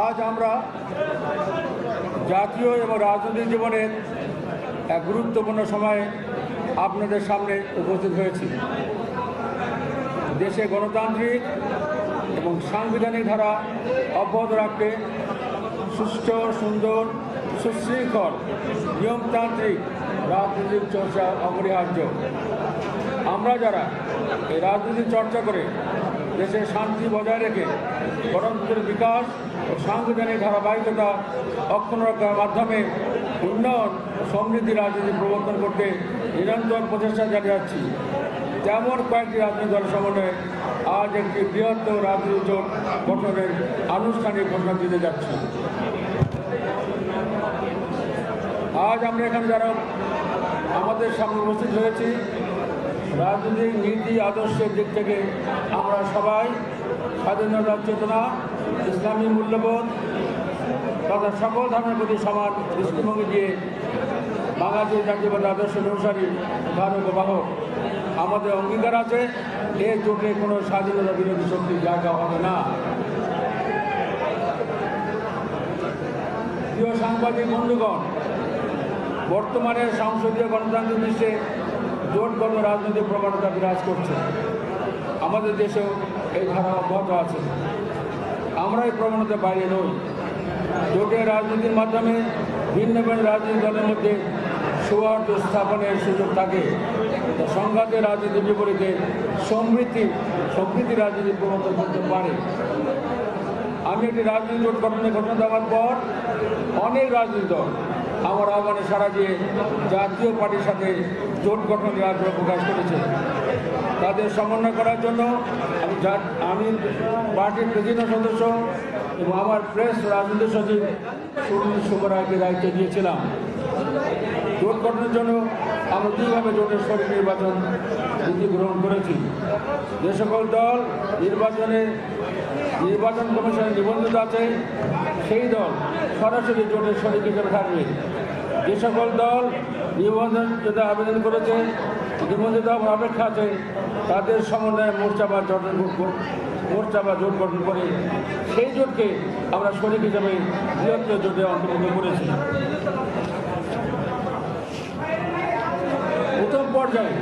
আজ আমরা জাতীয় এবং রাজনৈতিক জীবনের এক গুরুত্বপূর্ণ সময়ে আপনাদের সামনে উপস্থিত হয়েছি। দেশে গণতান্ত্রিক এবং সাংবিধানিক ধারা অব্যাহত রাখতে সুষ্ঠু, সুন্দর, সুশৃঙ্খল, নিয়মতান্ত্রিক রাজনৈতিক চর্চা অপরিহার্য। আমরা যারা এই রাজনৈতিক চর্চা করে দেশের শান্তি বজায় রেখে গণতন্ত্রের বিকাশ সাংবিধানিক ধারাবাহিকতা অক্ষুণ্ণ রাখার মাধ্যমে উন্নয়ন, সমৃদ্ধি রাজনীতি প্রবর্তন করতে নিরন্তর প্রচেষ্টা চালিয়ে যাচ্ছি তেমন কয়েকটি রাজনৈতিক দলের সমন্বয়ে আজ একটি বৃহত্তর রাজনৈতিক জোট গঠনের আনুষ্ঠানিক ঘোষণা দিতে যাচ্ছি। আজ আমরা এখানে যারা আমাদের সামনে উপস্থিত হয়েছি, রাজনৈতিক নীতি, আদর্শের দিক থেকে আমরা সবাই স্বাধীনতার চেতনা ইসলামী মূল্যবোধ তথা সকল ধর্মের প্রতি সমান দৃষ্টিভঙ্গি দিয়ে বাংলাদেশের জাতীয়বাদ আদর্শ অনুসারী ধারক ও বাহক আমাদের অঙ্গীকার আছে, এ জোটে কোনো স্বাধীনতা বিরোধী শক্তির জায়গা হবে না। প্রিয় সাংবাদিক বন্ধুগণ, বর্তমানে সংসদীয় গণতান্ত্রিক বিশ্বে জোট জোটগত রাজনৈতিক প্রবণতা বিরাজ করছে। আমাদের দেশেও এই ধারা অব্যাহত আছে। আমরা এই বাইরে নই জোটের রাজনীতির মাধ্যমে ভিন্ন ভিন্ন রাজনৈতিক দলের মধ্যে সৌহার্দ্য স্থাপনের সুযোগ থাকে। সংঘাতের রাজনীতির বিপরীতে সমৃদ্ধি সমৃদ্ধি রাজনীতি প্রবর্তন করতে পারে আমি একটি রাজনৈতিক জোট গঠনের ঘটনা দেওয়ার পর অনেক রাজনৈতিক দল আমার আহ্বানে সারা দিয়ে জাতীয় পার্টির সাথে জোট গঠনের আগ্রহ প্রকাশ করেছে। তাদের সমন্বয় করার জন্য জা- আমি পার্টির প্রেসিডেন্ট সদস্য এবং আমার প্রেস রাজনৈতিক সচিব সুনীল সুবরায়কে দায়িত্ব দিয়েছিলাম। জোট গঠনের জন্য আমরা দুইভাবে জোটের শরীর নির্বাচন নীতি গ্রহণ করেছি। যে সকল দল নির্বাচনে নির্বাচন কমিশনে নিবন্ধিত আছে, সেই দল সরাসরি জোটের শরিক হিসেবে থাকবে। যে সকল দল নিবন্ধন যেটা আবেদন করেছে নিবন্ধিত হওয়ার অপেক্ষা আছে, তাদের সমন্বয়ে মোর্চা বা জোট মোর্চা বা জোট গঠন করে সেই জোটকে আমরা শরিক হিসাবে বৃহত্তর জোটে অন্তর্ভুক্ত করেছি। প্রথম পর্যায়ে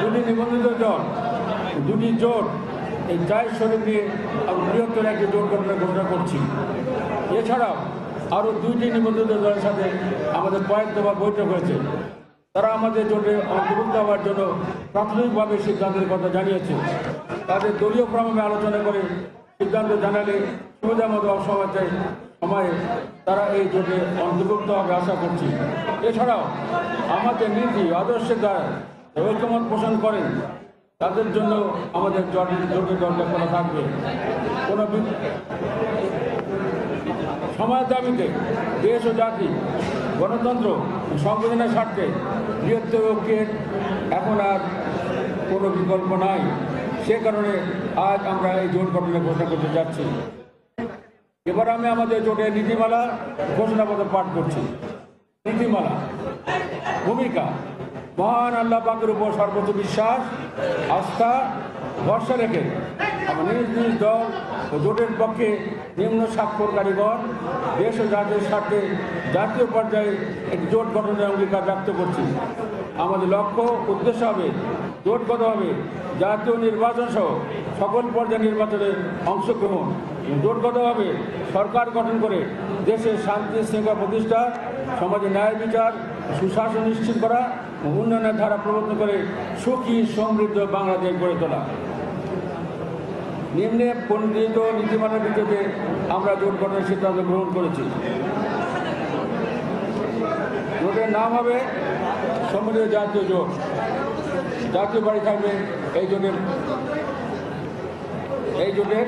দুটি নিবন্ধিত দল দুটি জোট এই চার শরীর নিয়ে আমি বৃহত্তর একটি জোট গঠনের ঘোষণা করছি। এছাড়াও আরও দুইটি নিবন্ধিত দলের সাথে আমাদের কয়েক দফা বৈঠক হয়েছে। তারা আমাদের জোটে অন্তর্ভুক্ত হওয়ার জন্য প্রাথমিকভাবে সিদ্ধান্তের কথা জানিয়েছে। তাদের দলীয় ক্রমে আলোচনা করে সিদ্ধান্ত জানালে সুবিধা মতো অসময় সময়ে তারা এই জোটে অন্তর্ভুক্ত হবে আশা করছি। এছাড়াও আমাদের নীতি আদর্শের দ্বারা ঐক্যমত পোষণ করেন তাদের জন্য আমাদের জটের জোটের দরজা খোলা থাকবে। কোনো সমাজ দাবিতে দেশ ও জাতি গণতন্ত্র সংবিধানের স্বার্থে বৃহত্তর ঐক্যের এখন আর কোনো বিকল্প নাই। সে কারণে আজ আমরা এই জোট গঠনের ঘোষণা করতে যাচ্ছি। এবার আমি আমাদের জোটের নীতিমালা ঘোষণাপত্র পাঠ করছি। নীতিমালা, ভূমিকা, মহান আল্লাহ পাকের উপর সর্বোচ্চ বিশ্বাস, আস্থা, ভরসা রেখে নিজ নিজ দল ও জোটের পক্ষে নিম্ন স্বাক্ষরকারীগণ দেশ ও জাতির স্বার্থে জাতীয় পর্যায়ে একটি জোট গঠনের অঙ্গীকার ব্যক্ত করছি। আমাদের লক্ষ্য উদ্দেশ্য হবে জোটগতভাবে জাতীয় নির্বাচন সহ সকল পর্যায়ে নির্বাচনে অংশগ্রহণ। জোটগতভাবে সরকার গঠন করে দেশের শান্তি শৃঙ্খলা প্রতিষ্ঠা, সমাজে ন্যায় বিচার, সুশাসন নিশ্চিত করা উন্নয়নের ধারা প্রবর্তন করে সুখী সমৃদ্ধ বাংলাদেশ গড়ে তোলা। নিম্নে পণ্ডিত নীতিমালার ভিত্তিতে আমরা জোট গঠনের সিদ্ধান্ত গ্রহণ করেছি। জোটের নাম হবে সম্মিলিত জাতীয় জোট। জাতীয় বাড়ি থাকবে এই জোটের এই জোটের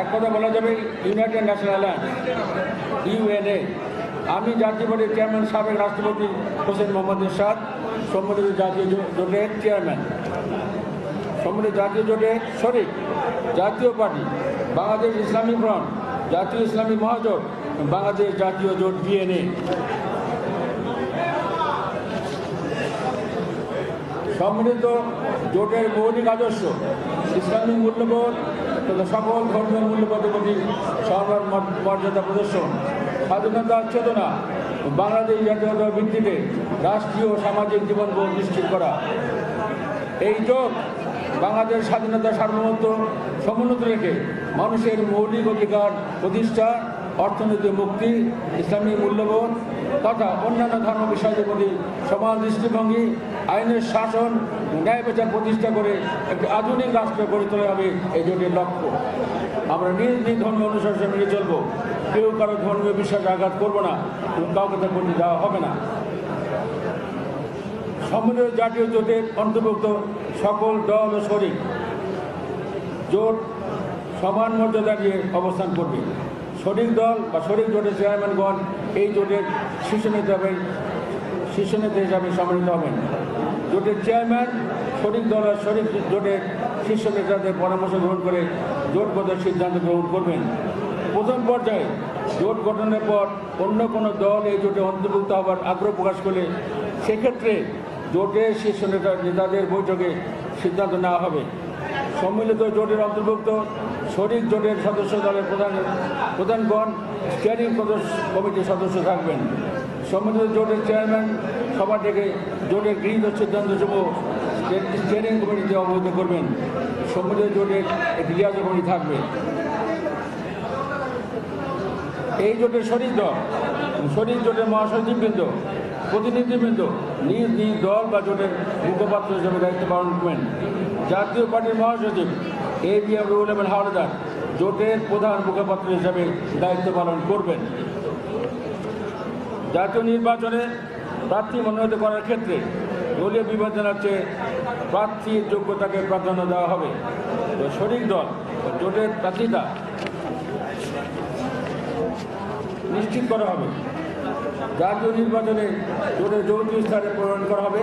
এক কথা বলা যাবে ইউনাইটেড ন্যাশনাল অ্যালায়েন্স ইউএনএ আমি জাতীয় পার্টির চেয়ারম্যান সাবেক রাষ্ট্রপতি হোসেন মোহাম্মদ এরশাদ সম্মিলিত জাতীয় জোটের চেয়ারম্যান সম্মিলিত জাতীয় জোটের শরিক জাতীয় পার্টি, বাংলাদেশ ইসলামী ফ্রন্ট, জাতীয় ইসলামী মহাজোট, বাংলাদেশ জাতীয় জোট বিএনএ সম্মিলিত জোটের মৌলিক আদর্শ ইসলামী মূল্যবোধ, তথা সকল ধর্মীয় মূল্যবোধের প্রতি সর্বার মর্যাদা প্রদর্শন, স্বাধীনতা চেতনা, বাংলাদেশ জাতীয়তার ভিত্তিতে রাষ্ট্রীয় সামাজিক জীবনবোধ নিশ্চিত করা। এই জোট বাংলাদেশ স্বাধীনতা সার্বভৌমত্ব সমুন্নত রেখে মানুষের মৌলিক অধিকার, প্রতিষ্ঠা অর্থনৈতিক মুক্তি, ইসলামী মূল্যবোধ তথা অন্যান্য ধর্ম বিষয়ের প্রতি সমাজ দৃষ্টিভঙ্গি, আইনের শাসন, ন্যায় বিচার প্রতিষ্ঠা করে একটি আধুনিক রাষ্ট্র গড়ে তোলা হবে এই জোটের লক্ষ্য। আমরা নিজ নিজ ধর্মীয় অনুশাসন মেনে চলব। কেউ কারও ধর্মীয় বিশ্বাসে আঘাত করব না কাউকে তা করতে দেওয়া হবে না। সম্মিলিত জাতীয় জোটের অন্তর্ভুক্ত সকল দল ও শরিক জোট সমান মর্যাদা নিয়ে অবস্থান করবে। শরিক দল বা শরিক জোটের চেয়ারম্যানগণ এই জোটের শীর্ষ নেতা শীর্ষ নেতা হিসাবে সম্মানিত হবেন। জোটের চেয়ারম্যান, শরিক দল আর শরিক জোটের শীর্ষ নেতাদের পরামর্শ গ্রহণ করে জোট গঠনের সিদ্ধান্ত গ্রহণ করবেন। প্রথম পর্যায়ে জোট গঠনের পর অন্য কোনো দল এই জোটে অন্তর্ভুক্ত হবার আগ্রহ প্রকাশ করলে সেক্ষেত্রে জোটের শীর্ষ নেতা নেতাদের বৈঠকে সিদ্ধান্ত নেওয়া হবে। সম্মিলিত জোটের অন্তর্ভুক্ত শরিক জোটের সদস্য দলের প্রধান প্রধানগণ স্টিয়ারিং কমিটির সদস্য থাকবেন। সম্মিলিত জোটের চেয়ারম্যান সভা থেকে জোটের গৃহীত সিদ্ধান্ত সমূহ স্টিয়ারিং কমিটিতে অবহিত করবেন। সম্মিলিত জোটের একটি লিয়াজ কমিটি থাকবে। এই জোটের শরিক দল শরিক জোটের মহাসচিববৃন্দ প্রতিনিধিবৃন্দ, নিজ নিজ দল বা জোটের মুখপাত্র হিসেবে দায়িত্ব পালন করবেন। জাতীয় পার্টির মহাসচিব A B M Rul Ahmed Howlader জোটের প্রধান মুখপাত্র হিসেবে দায়িত্ব পালন করবেন। জাতীয় নির্বাচনে প্রার্থী মনোনীত করার ক্ষেত্রে দলীয় বিবেচনার চেয়ে প্রার্থীর যোগ্যতাকে প্রাধান্য দেওয়া হবে। তো শরিক দল জোটের প্রার্থীতা নিশ্চিত করা হবে। জাতীয় নির্বাচনে জোরে জরুরি স্থানে প্রণয়ন করা হবে।